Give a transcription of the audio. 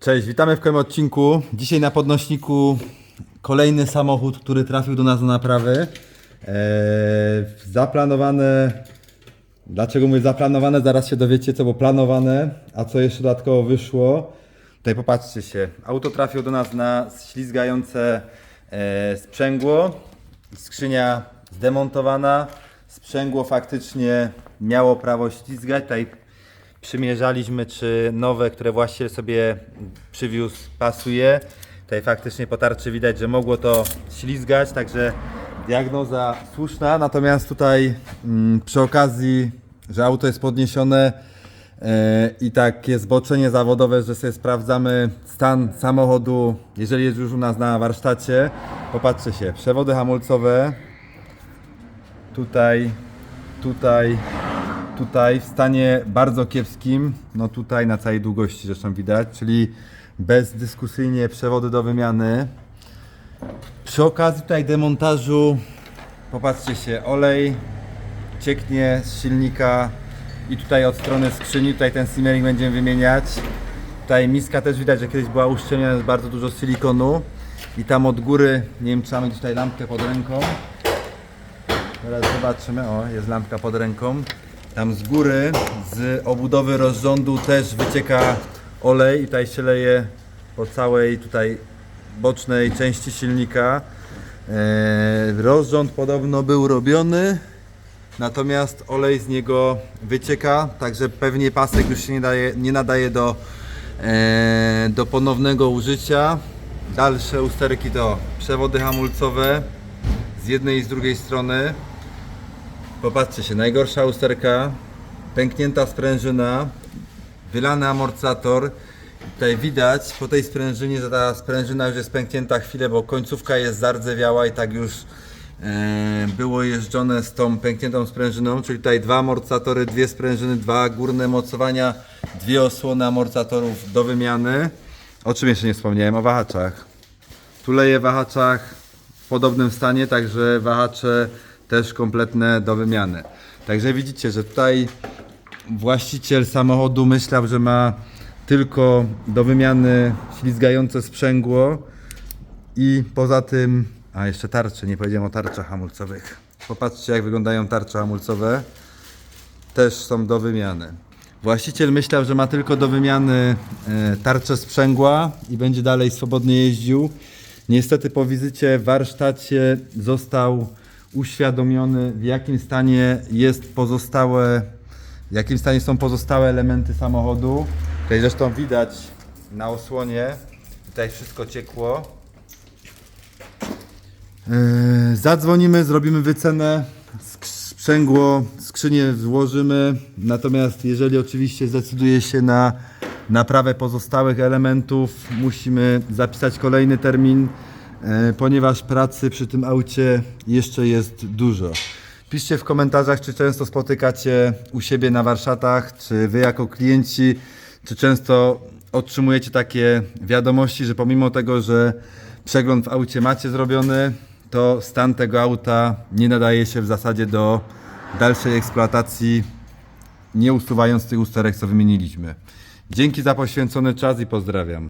Cześć, witamy w kolejnym odcinku. Dzisiaj na podnośniku kolejny samochód, który trafił do nas do naprawy. Eee, zaplanowane. Dlaczego mówię zaplanowane? Zaraz się dowiecie, co było planowane, a co jeszcze dodatkowo wyszło. Tutaj popatrzcie się. Auto trafiło do nas na ślizgające e, sprzęgło. Skrzynia zdemontowana. Sprzęgło faktycznie miało prawo ślizgać. Tutaj przymierzaliśmy, czy nowe, które właściciel sobie przywiózł, pasuje. Tutaj faktycznie po tarczy widać, że mogło to ślizgać, także diagnoza słuszna. Natomiast tutaj mm, przy okazji, że auto jest podniesione e, i takie zboczenie zawodowe, że sobie sprawdzamy stan samochodu, jeżeli jest już u nas na warsztacie. Popatrzcie się, przewody hamulcowe, tutaj, tutaj, tutaj w stanie bardzo kiepskim, no tutaj na całej długości zresztą widać, czyli bezdyskusyjnie przewody do wymiany. Przy okazji tutaj demontażu, popatrzcie się, olej cieknie z silnika i tutaj od strony skrzyni, tutaj ten simmering będziemy wymieniać. Tutaj miska też widać, że kiedyś była uszczelniona, jest bardzo dużo silikonu i tam od góry, nie wiem czy mamy tutaj lampkę pod ręką, Teraz zobaczymy, o jest lampka pod ręką. Tam z góry, z obudowy rozrządu też wycieka olej i tutaj się leje po całej tutaj bocznej części silnika. Eee, rozrząd podobno był robiony, natomiast olej z niego wycieka, także pewnie pasek już się nie, daje, nie nadaje do, eee, do ponownego użycia. Dalsze usterki to przewody hamulcowe z jednej i z drugiej strony. Popatrzcie się, najgorsza usterka, pęknięta sprężyna, wylany amortyzator. Tutaj widać po tej sprężynie, że ta sprężyna już jest pęknięta chwilę, bo końcówka jest zardzewiała i tak już e, było jeżdżone z tą pękniętą sprężyną, czyli tutaj dwa amortyzatory, dwie sprężyny, dwa górne mocowania, dwie osłony amortyzatorów do wymiany. O czym jeszcze nie wspomniałem? O wahaczach. Tu leje w wahaczach w podobnym stanie, także wahacze też kompletne do wymiany. Także widzicie, że tutaj właściciel samochodu myślał, że ma tylko do wymiany ślizgające sprzęgło i poza tym, a jeszcze tarcze, nie powiedziałem o tarczach hamulcowych. Popatrzcie jak wyglądają tarcze hamulcowe, też są do wymiany. Właściciel myślał, że ma tylko do wymiany e, tarczę sprzęgła i będzie dalej swobodnie jeździł. Niestety po wizycie w warsztacie został uświadomiony w jakim stanie jest pozostałe, w jakim stanie są pozostałe elementy samochodu. Tutaj zresztą widać na osłonie, tutaj wszystko ciekło. Yy, Zadzwonimy, zrobimy wycenę, sprzęgło, skrzynię złożymy. Natomiast jeżeli oczywiście zdecyduje się na naprawę pozostałych elementów, musimy zapisać kolejny termin, ponieważ pracy przy tym aucie jeszcze jest dużo. Piszcie w komentarzach, czy często spotykacie u siebie na warsztatach, czy wy jako klienci, czy często otrzymujecie takie wiadomości, że pomimo tego, że przegląd w aucie macie zrobiony, to stan tego auta nie nadaje się w zasadzie do dalszej eksploatacji, nie usuwając tych usterek, co wymieniliśmy. Dzięki za poświęcony czas i pozdrawiam.